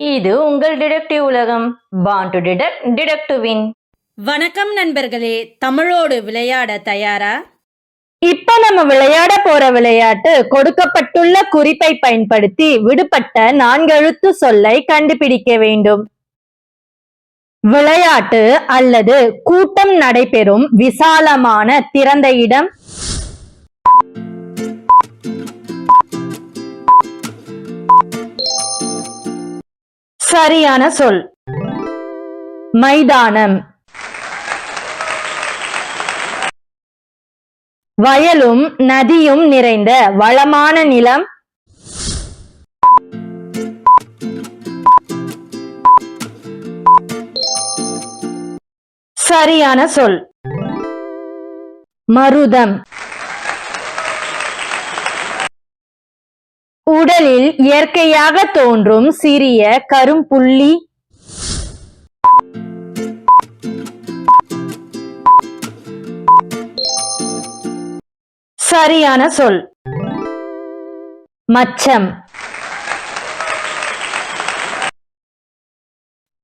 இது உங்கள் டிடெக்டிவ் உலகம். Born to detect detect to win வணக்கம் நண்பர்களே தமிழோடு விளையாட தயாரா? இப்ப நம்ம விளையாட போற விளையாட்டு கொடுக்கப்பட்டுள்ள குறிப்பை பயன்படுத்தி விடுபட்ட நான்கெழுத்து சொல்லை கண்டுபிடிக்க வேண்டும். விளையாட்டு அல்லது கூட்டம் நடைபெறும் விசாலமான திறந்த இடம். சரியான சொல். மைதானம். வயலும் நதியும் நிறைந்த வளமான நிலம். சரியான சொல். மருதம். உடலில் இயற்கையாக தோன்றும் சிறிய கரும்புள்ளி. சரியான சொல். மச்சம்.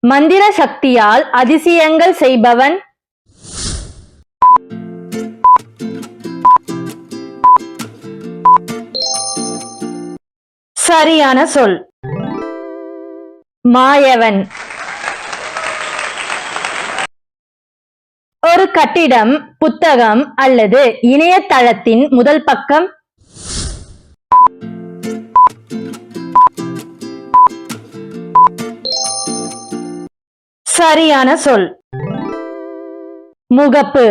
மந்திர சக்தியால் அதிசயங்கள் செய்பவன் சரியான சொல். மாயவன். ஒரு கட்டிடம் புத்தகம் அல்லது இணையதளத்தின் முதல் பக்கம். சரியான சொல். முகப்பு.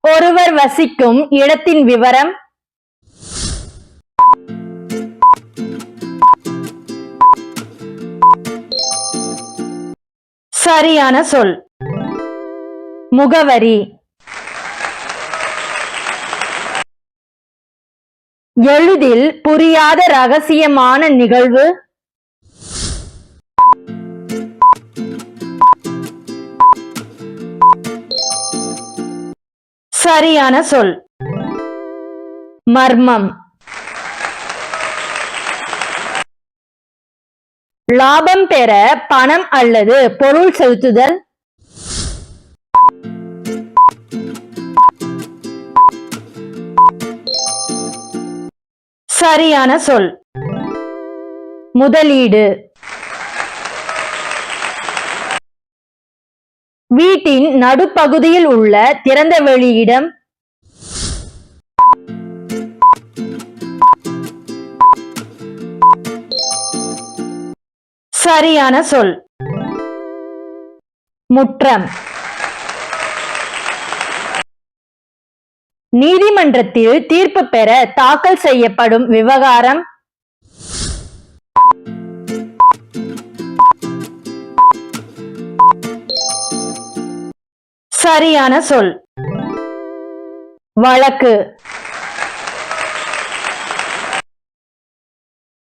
ஒருவர் வசிக்கும் இடத்தின் விவரம். சரியான சொல். முகவரி. எளிதில் புரியாத ரகசியமான நிகழ்வு. சரியான சொல். மர்மம். லாபம் பெற பணம் அல்லது பொருள் செலுத்துதல். சரியான சொல். முதலீடு. வீட்டின் நடுப்பகுதியில் உள்ள திறந்த வெளியிடம் சரியான சொல். முற்றம். நீதிமன்றத்தில் தீர்ப்பு பெற தாக்கல் செய்யப்படும் விவகாரம். சரியான சொல். வழக்கு.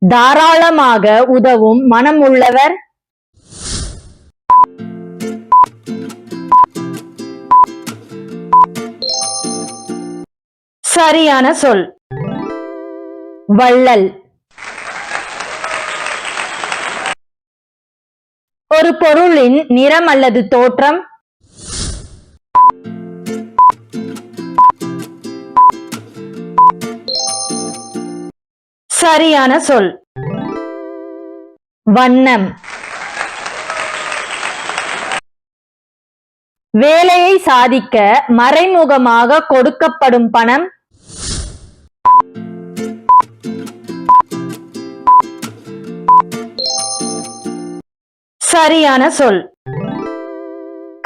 தாராளமாக உதவும் மனம் உள்ளவர் சரியான சொல். வள்ளல். ஒரு பொருளின் நிறம் அல்லது தோற்றம் சரியான சொல். வண்ணம். வேலையை சாதிக்க மறைமுகமாக கொடுக்கப்படும் பணம். சரியான சொல்.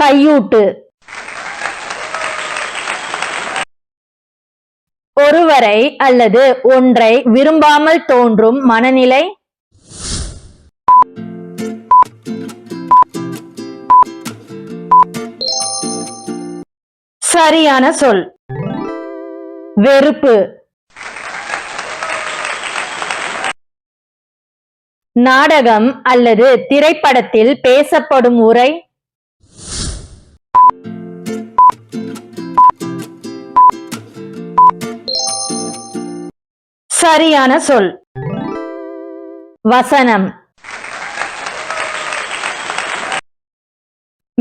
கையூட்டு. ஒருவரை அல்லது ஒன்றை விரும்பாமல் தோன்றும் மனநிலை? சரியான சொல். வெறுப்பு. நாடகம் அல்லது திரைப்படத்தில் பேசப்படும் உரை? சரியான சொல். வசனம்.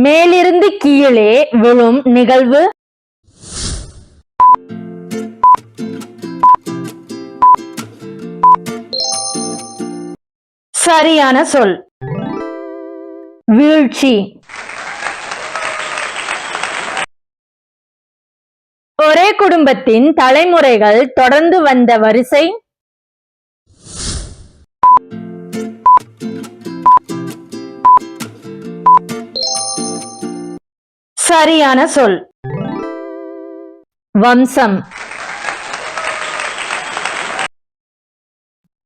மேலிருந்து கீழே விழும் நிகழ்வு. சரியான சொல். வீழ்ச்சி. ஒரே குடும்பத்தின் தலைமுறைகள் தொடர்ந்து வந்த வரிசை? சரியான சொல். வம்சம்.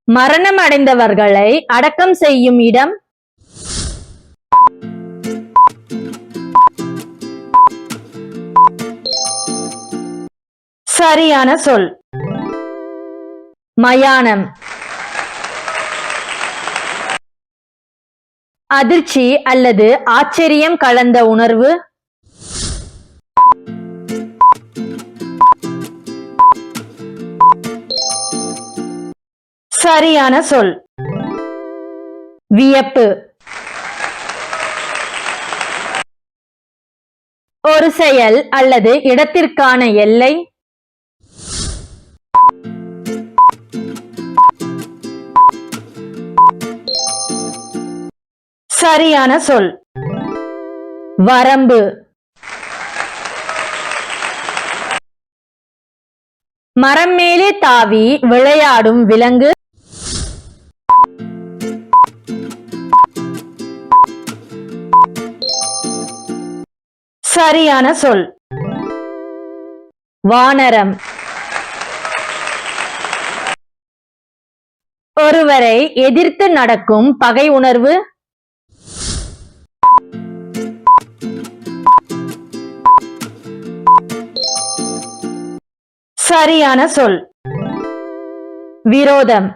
மரணம் அடைந்தவர்களை அடக்கம் செய்யும் இடம்? சரியான சொல். மயானம். அதிர்ச்சி அல்லது ஆச்சரியம் கலந்த உணர்வு. சரியான சொல். வியப்பு. ஒரு செயல் அல்லது இடத்திற்கான எல்லை. சரியான சொல். வரம்பு. மரம் மேலே தாவி விளையாடும் விலங்கு. சரியான சொல். வானரம். ஒருவரை எதிர்த்து நடக்கும் பகை உணர்வு. சரியான சொல். விரோதம்.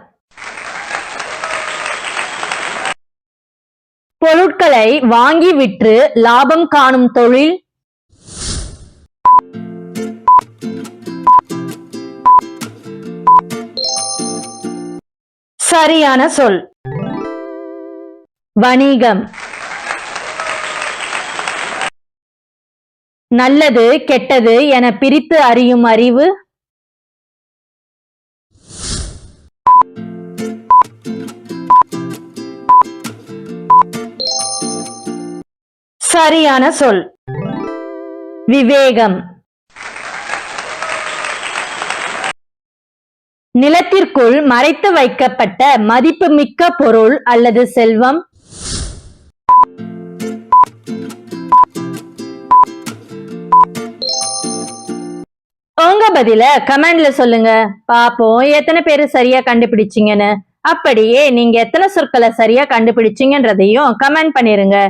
பொருட்களை வாங்கி விற்று லாபம் காணும் தொழில். சரியான சொல். வணிகம். நல்லது கெட்டது என பிரித்து அறியும் அறிவு. சரியான சொல். விவேகம். நிலத்திற்குள் மறைத்து வைக்கப்பட்ட மதிப்புமிக்க பொருள் அல்லது செல்வம். உங்க பதில கமெண்ட்ல சொல்லுங்க. பாப்போம் எத்தனை பேரு சரியா கண்டுபிடிச்சீங்கன்னு. அப்படியே நீங்க எத்தனை சொற்களை சரியா கண்டுபிடிச்சீங்கன்றதையும் கமெண்ட் பண்ணிருங்க.